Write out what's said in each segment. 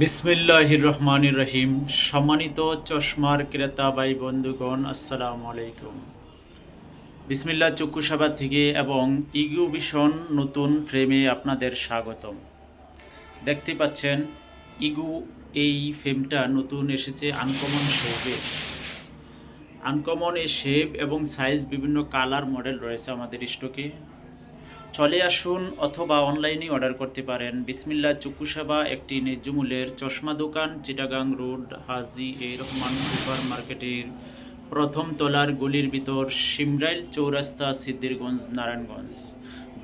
বিসমিল্লাহির রহমানির রহিম সম্মানিত চশমার ক্রেতা ভাই বন্ধুগণ, আসসালামু আলাইকুম। বিসমিল্লা চক্ষু সেবা থেকে এবং ইগু ভীষণ নতুন ফ্রেমে আপনাদের স্বাগতম। দেখতে পাচ্ছেন, ইগু এই ফ্রেমটা নতুন এসেছে আনকমন শেপে। আনকমন এই শেপ এবং সাইজ বিভিন্ন কালার মডেল রয়েছে আমাদের স্টকে। চলে আসুন অথবা অনলাইনে অর্ডার করতে পারেন। বিসমিল্লা চক্ষু সেবা একটি ন্যায্য মূল্যের চশমা দোকান, Chittagong road, Haji A Rahman super market প্রথম তলার গলির ভিতর সিমরাইল চৌরাস্তা সিদ্দিরগঞ্জ নারায়ণগঞ্জ।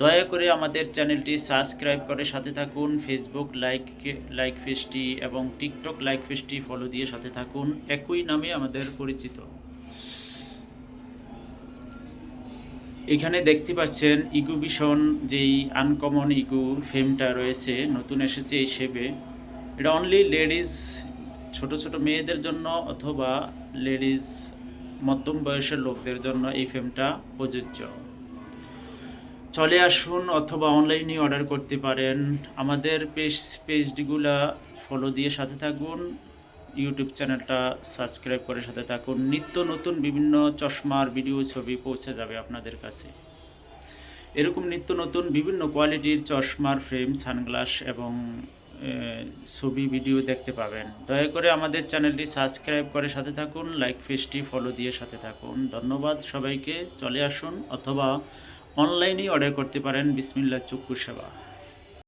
দয়া করে আমাদের চ্যানেলটি সাবস্ক্রাইব করে সাথে থাকুন, ফেসবুক লাইক লাইক পেজটি এবং টিকটক লাইক পেজটি ফলো দিয়ে সাথে থাকুন। একই নামে আমাদের পরিচিত। এখানে দেখতে পাচ্ছেন ইগু ভীষণ যেই আনকমন ইগু ফেমটা রয়েছে, নতুন এসেছে এই শেপে এটা অনলি লেডিস ছোট ছোট মেয়েদের জন্য অথবা লেডিস মধ্যম বয়সের লোকদের জন্য এই ফেমটা প্রযোজ্য। চলে আসুন অথবা অনলাইনে অর্ডার করতে পারেন। আমাদের পেজ পেজগুলা ফলো দিয়ে সাথে থাকুন। ইউটিউব চ্যানেলটা সাবস্ক্রাইব করে সাথে থাকুন। নিত্য নতুন বিভিন্ন চশমার ভিডিও ছবি পৌঁছে যাবে আপনাদের কাছে। এরকম নিত্য নতুন বিভিন্ন কোয়ালিটির চশমার ফ্রেম সানগ্লাস এবং ছবি ভিডিও দেখতে পাবেন। দয়া করে আমাদের চ্যানেলটি সাবস্ক্রাইব করে সাথে থাকুন লাইক পেজটি ফলো দিয়ে সাথে থাকুন। ধন্যবাদ সবাইকে। চলে আসুন অথবা অনলাইনেই অর্ডার করতে পারেন। বিসমিল্লা চক্ষু সেবা।